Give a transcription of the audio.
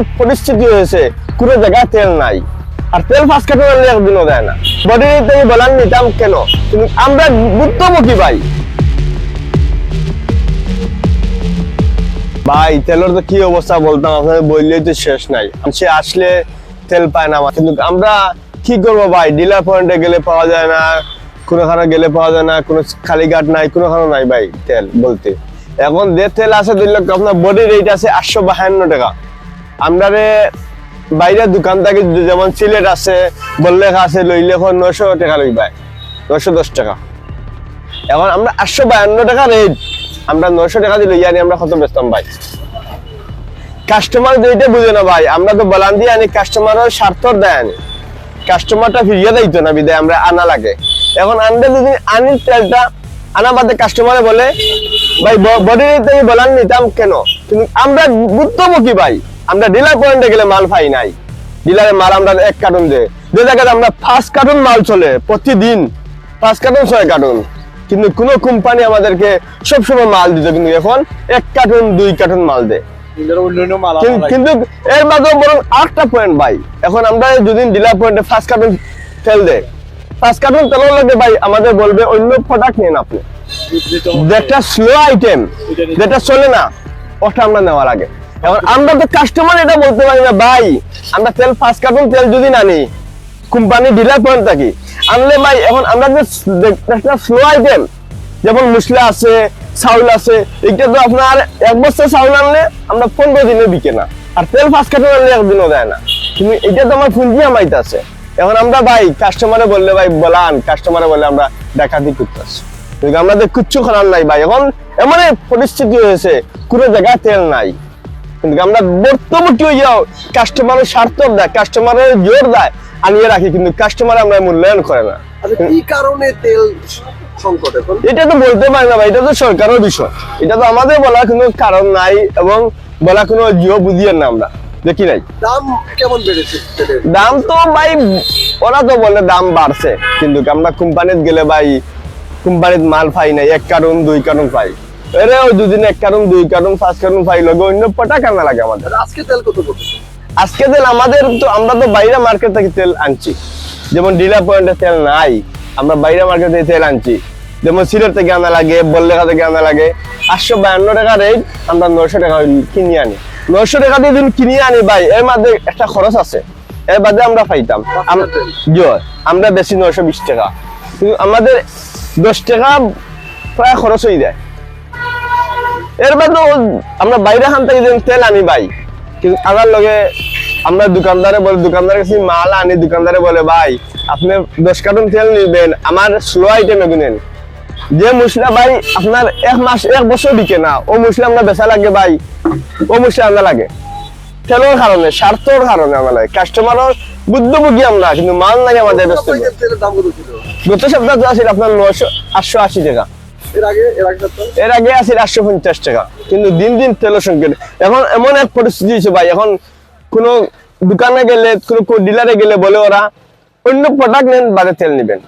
এক পরিস্থিতি হয়েছে, কোনো জায়গায় তেল নাই। আর তেল ফাঁস কাটে একদিনও দেয় না। বডি থেকে বলার নিতাম কেন? কিন্তু আমরা বুদ্ধমুখী ভাই। ভাই, তেলের তো কি অবস্থা বলতাম আপনাদের বললেই তো শেষ নাই। সে আসলে তেল পায় না আমার। কিন্তু আমরা কি করব ভাই? ডিলার পয়েন্টে গেলে পাওয়া যায় না কোনোখানে গেলে পাওয়া যায় না, কোনো খালি ঘাট নাই কোনোখানে নাই ভাই তেল বলতে। এখন যে তেল আছে, ধরলে আপনার বডি রেট আছে আটশো বাহান্ন টাকা। আমরা বাইরের দোকান থেকে যেমন সিলেট আছে, বললেখ আছে লইলে এখন নশো টাকা লই ভাই নশো দশ টাকা। এখন আমরা আটশো বায়ান্ন টাকা রেট আমরা নশো টাকা দিয়ে লইয়া আমরা কত বেচতাম ভাই? কাস্টমার যেটা বুঝে না ভাই, আমরা তো বলান দিয়ে আনি কাস্টমারও স্বার্থর দেয় আনি। কাস্টমারটা ফিরিয়ে দিত না বিদায়, আমরা আনা লাগে। এখন আনতে যদি আনি তেলটা আনা বাদে কাস্টমারে বলে, ভাই বডি থেকে বলান নিতাম কেন? কিন্তু আমরা বুদ্ধমুখী ভাই? আমরা ডিলার পয়েন্টে গেলে মাল পাই নাই। ডিলারের মাল আমরা এক কার্টুন দে। যে জায়গায় আমরা পাঁচ কার্টুন মাল চলে প্রতিদিন পাঁচ কার্টুন ছয় কার্টুন। কিন্তু কোনো কোম্পানি আমাদেরকে সবসময় মাল দিত কিন্তু এখন এক কার্টুন দুই কার্টুন মাল দেয় কিন্তু এর মাঝে বরং আটটা পয়েন্ট ভাই এখন আমরা যদি ডিলার পয়েন্টে ফার্স্ট কার্টুন তেল দেয় ফার্স্ট কার্টুন তেলের লাগে ভাই আমাদের বলবে অন্য প্রোডাক্ট নেন আপনি। যেটা স্লো আইটেম যেটা চলে না। ওটা আমরা নেওয়া লাগে এখন আমরা তো কাস্টমার এটা বলতে পারি না, ভাই, আমরা তেল ফার্স্ট কার্টুন তেল যদি না নিই কোম্পানি ডিলার পয়েন্ট থাকি, আনলে ভাই, এখন আমরা যে স্লো আইটেম যেমন মশলা আছে, চাউল আছে এটা তো আপনার এক বস্তা চাউল আনলে আমরা পনেরো দিনে বিকে না, আর তেল ফার্স্ট কার্টুন আনলে একদিনও দেয় না। কিন্তু এটা তো আমার পুঁজি আমাইতে আছে এখন আমরা ভাই কাস্টমারে বললে ভাই, বলান কাস্টমারে বলে আমরা দেখা ডাকাতি করতেছি। আমাদের কিচ্ছু করার নাই ভাই, এখন এমন পরিস্থিতি হয়েছে, কোনো জায়গায় তেল নাই। কিন্তু আমরা বর্তমান কি হয়ে যাও কাস্টমারের স্বার্থ দেয় কাস্টমারের জোর দেয় আনিয়ে রাখি কিন্তু কাস্টমার আমরা মূল্যায়ন করে না। আচ্ছা কি কারণে তেল এটা তো বলতে পারি না ভাই এটা তো সরকারের বিষয়। এটা তো আমাদের কোনো কারণ নাই এবং বলা কোনো জিও বুঝিয়ে না আমরা দেখি নাই। দাম কেমন বেড়েছে দাম তো ভাই ওরা তো বলে দাম বাড়ছে কিন্তু আমরা কোম্পানিতে গেলে ভাই কোম্পানিত মাল পাই নাই এক কারণ দুই কারণ পাই। এরে ওই দুদিন এক কারণ দুই কারণ পাঁচ কারণ পাই লগে অন্য পটা লাগে আমাদের? আজকে তেল কত আজকে তেল আমাদের তো আমরা তো বাইরে মার্কেট থেকে তেল আনছি। যেমন ডিলার পয়েন্টে তেল নাই আমরা বাইরে মার্কেট থেকে তেল আনছি। যেমন সিলেট থেকে আনা লাগে বললেখা থেকে আনা লাগে। আটশো বায়ান্ন টাকা রেট আমরা নয়শো টাকা কিনে আনি। নয়শো টাকা দিয়ে যদি কিনে আনি ভাই এর মধ্যে একটা খরচ আছে। এর বাদে আমরা পাইতাম। আমরা বেশি নয়শো বিশ টাকা। কিন্তু আমাদের দশ টাকা প্রায় খরচ হয়ে যায়। এর বাদে আমরা বাইরে খান থেকে যেন তেল আনি ভাই। কিন্তু আনার লগে আমরা দোকানদারে বলে দোকানদারের কাছে মাল আনি দোকানদারে বলে ভাই আপনি দশ কার্টুন তেল নিবেন আমার স্লো আইটেম এগুনেন যে মশলা ভাই আপনার এক মাস এক বছর বিকে না ও মশলা আমরা বেচা লাগে ভাই। ও মশলা আমরা লাগে। তেলের কারণে স্বার্থর কারণে আমরা লাগে। কাস্টমারের বুদ্ধমুখী আমরা কিন্তু মাল লাগে আমাদের ব্যস্ত ছিল? গত সপ্তাহে তো আপনার নশো আটশো আশি টাকা। এর আগে আছে আটশো পঞ্চাশ টাকা। কিন্তু দিন দিন তেল সংকট এখন এমন এক পরিস্থিতি হয়েছে ভাই, এখন কোনো দোকানে গেলে, কোনো ডিলারে গেলে বলে ওরা, অন্য প্রোডাক্ট নেন, বাদে তেল নেবেন।